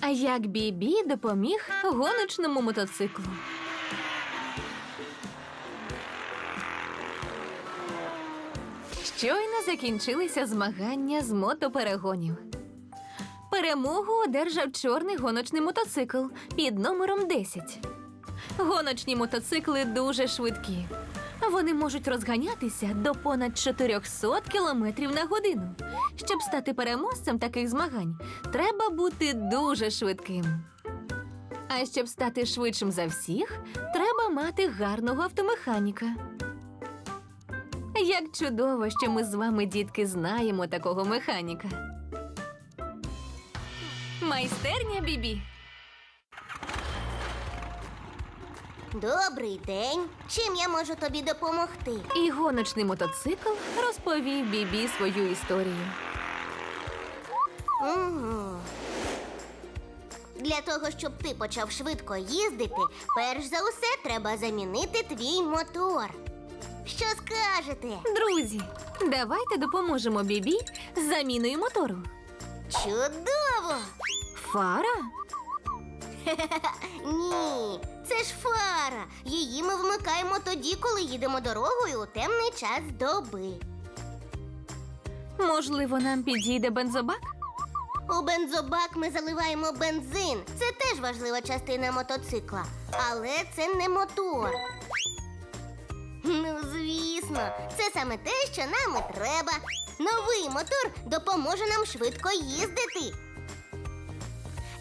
А як Бібі допоміг гоночному мотоциклу. Щойно закінчилися змагання з мотоперегонів. Перемогу одержав чорний гоночний мотоцикл під номером 10. Гоночні мотоцикли дуже швидкі. Вони можуть розганятися до понад 400 км на годину. Щоб стати переможцем таких змагань, треба бути дуже швидким. А щоб стати швидшим за всіх, треба мати гарного автомеханіка. Як чудово, що ми з вами, дітки, знаємо такого механіка. Майстерня Бібі. Добрий день. Чим я можу тобі допомогти? І гоночний мотоцикл розповів Бібі свою історію. Угу. Для того, щоб ти почав швидко їздити, перш за усе треба замінити твій мотор. Що скажете? Друзі, давайте допоможемо Бібі з заміною мотору. Чудово! Фара? Ні, це ж фара. Її ми вмикаємо тоді, коли їдемо дорогою у темний час доби. Можливо, нам підійде бензобак? У бензобак ми заливаємо бензин. Це теж важлива частина мотоцикла. Але це не мотор. Ну, звісно, це саме те, що нам і треба. Новий мотор допоможе нам швидко їздити.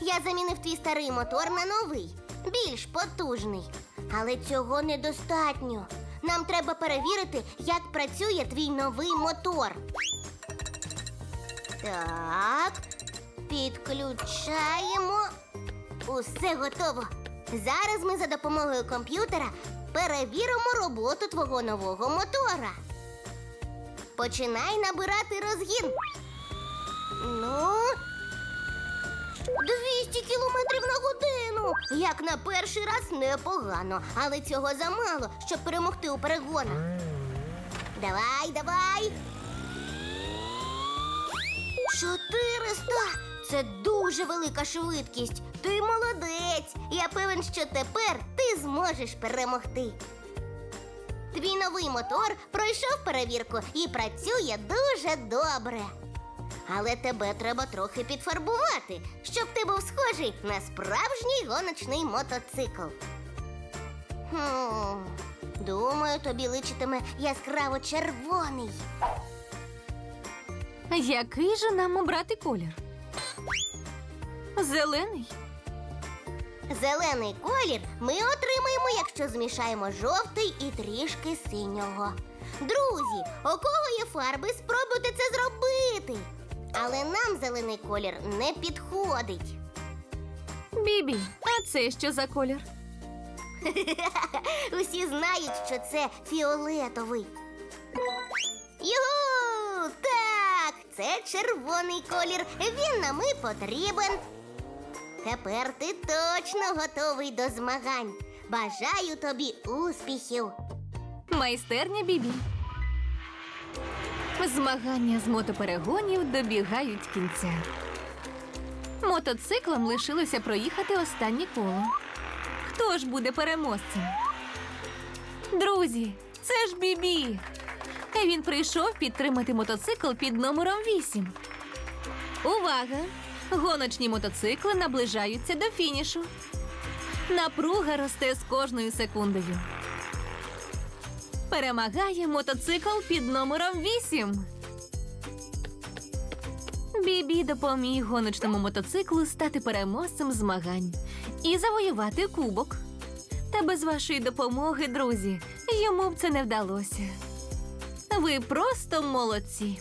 Я замінив твій старий мотор на новий, більш потужний. Але цього недостатньо. Нам треба перевірити, як працює твій новий мотор. Так, підключаємо. Усе готово. Зараз ми за допомогою комп'ютера перевіримо роботу твого нового мотора. Починай набирати розгін. Ну. 200 кілометрів на годину. Як на перший раз непогано, але цього замало, щоб перемогти у перегонах. Давай, давай. 400! Це дуже велика швидкість. Ти молодець. Я певен, що тепер ти зможеш перемогти. Твій новий мотор пройшов перевірку і працює дуже добре. Але тебе треба трохи підфарбувати, щоб ти був схожий на справжній гоночний мотоцикл. Хм, думаю, тобі личитиме яскраво червоний. Який же нам обрати колір? Зелений? Зелений колір ми отримаємо, якщо змішаємо жовтий і трішки синього. Друзі, у кого є фарби, спробуйте це зробити. Але нам зелений колір не підходить. Бібі, а це що за колір? Усі знають, що це фіолетовий. Югу! Так, це червоний колір. Він нам і потрібен. Тепер ти точно готовий до змагань. Бажаю тобі успіхів. Майстерня Бібі. Змагання з мотоперегонів добігають кінця. Мотоциклам лишилося проїхати останнє коло. Хто ж буде переможцем? Друзі, це ж Бібі. Він прийшов підтримати мотоцикл під номером 8. Увага! Гоночні мотоцикли наближаються до фінішу. Напруга росте з кожною секундою. Перемагає мотоцикл під номером 8. Бібі допоміг гоночному мотоциклу стати переможцем змагань і завоювати кубок. Та без вашої допомоги, друзі, йому б це не вдалося. Ви просто молодці.